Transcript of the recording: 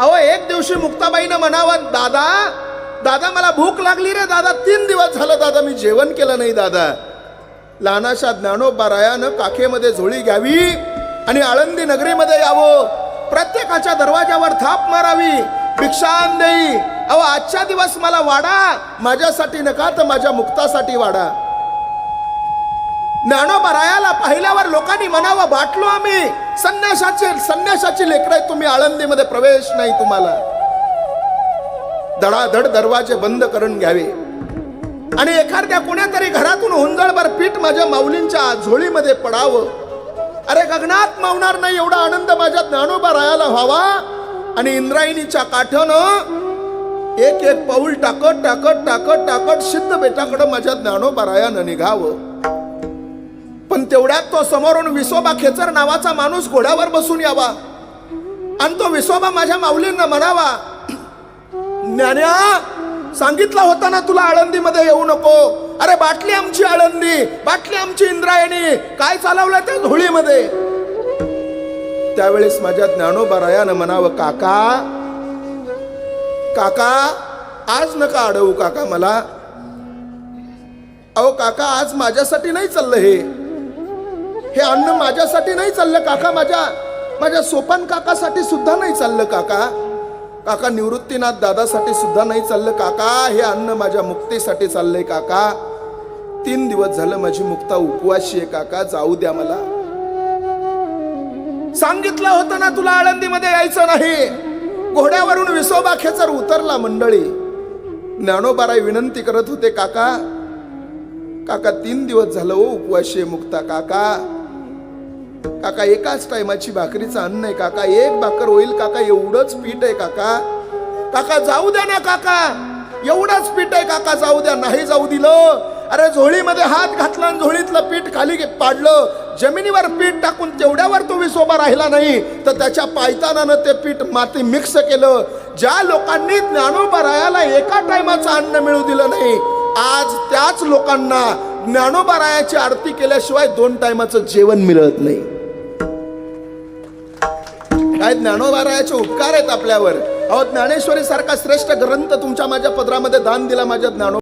अहो एक दिवशी मुक्ताबाईनं म्हणावं दादा दादा मला भूक लागली रे दादा तीन दिवस झालं दादा मी जेवण केलं नाही दादा. लहानाशा ज्ञानोबा रायानं काखेमध्ये झोळी घ्यावी आणि आळंदी नगरीमध्ये यावं. प्रत्येकाच्या दरवाजावर थाप मारावी. भिक्षान देई. अहो आजचा दिवस मला वाडा. माझ्यासाठी नका तर माझ्या मुक्तासाठी वाडा. ज्ञानोबा रायाला पाहिल्यावर लोकांनी म्हणावं बाटलो आम्ही. संन्यासाचे संन्यासाची लेकर तुम्ही. आळंदीमध्ये प्रवेश नाही तुम्हाला. धडाधड दरवाजे बंद करून घ्यावे. आणि एखाद्या कोण्यातरी घरातून हुंजळभर पीठ माझ्या माऊलींच्या झोळीमध्ये पडावं. अरे गगनात मावणार नाही एवढा आनंद माझ्या ज्ञानोबा रायाला व्हावा. आणि इंद्रायणीच्या काठ्यानं एक एक पाऊल टाकत टाकत टाकत टाकत सिद्ध बेटाकडं माझ्या ज्ञानोबा रायानं निघावं. पण तेवढ्यात तो समोरून विसोबा खेचर नावाचा माणूस घोड्यावर बसून यावा. आणि तो विसोबा माझ्या माऊलींना म्हणावा ज्ञान्या सांगितलं होता ना तुला आळंदीमध्ये येऊ नको? अरे बाटली आमची आळंदी बाटली आमची इंद्रायणी काय चालवलं त्या धुळीमध्ये? त्यावेळेस माझ्या ज्ञानोबा रायानं म्हणावं काका काका आज नका अडवू काका मला. अहो काका आज माझ्यासाठी नाही चाललं हे. हे अन्न माझ्यासाठी नाही चाललं काका माझ्या माझ्या सोपान काकासाठी सुद्धा नाही चाललं काका. काका निवृत्तीनाथ दादासाठी सुद्धा नाही चाललं काका. हे अन्न माझ्या मुक्तीसाठी चाललंय काका. तीन दिवस झालं माझी मुक्ता उपवाशी आहे काका. जाऊ द्या मला. सांगितलं होतं ना तुला आळंदीमध्ये यायचं नाही. घोड्यावरून विसोबा खेचर उतरला मंडळी. ज्ञानोबाराय विनंती करत होते काका. काका तीन दिवस झालं ओ उपवाशी आहे मुक्ता काका. काका एकाच टायमाची भाकरीचं अन्न आहे काका. एक भाकर होईल काका. एवढंच पीठ आहे काका. काका जाऊ द्या ना काका. एवढंच पीठ आहे काका. जाऊ द्या. नाही जाऊ दिलं. अरे झोळीमध्ये हात घातला आणि झोळीतलं पीठ खाली पाडलं. जमिनीवर पीठ टाकून तेवढ्यावर तो विसोबा राहिला नाही. तर त्याच्या पायतानानं ते पीठ माती मिक्स केलं. ज्या लोकांनी ज्ञानोबा रायाला एका टायमाचं अन्न मिळू दिलं नाही आज त्याच लोकांना ज्ञानोबा रायाची आरती केल्याशिवाय दोन टायमाचं जेवण मिळत नाही. काय ज्ञानोबारायाचे उपकार आहेत आपल्यावर? अहो ज्ञानेश्वरी सारखा श्रेष्ठ ग्रंथ तुमच्या माझ्या पदरामध्ये दान दिला माझ्या ज्ञानो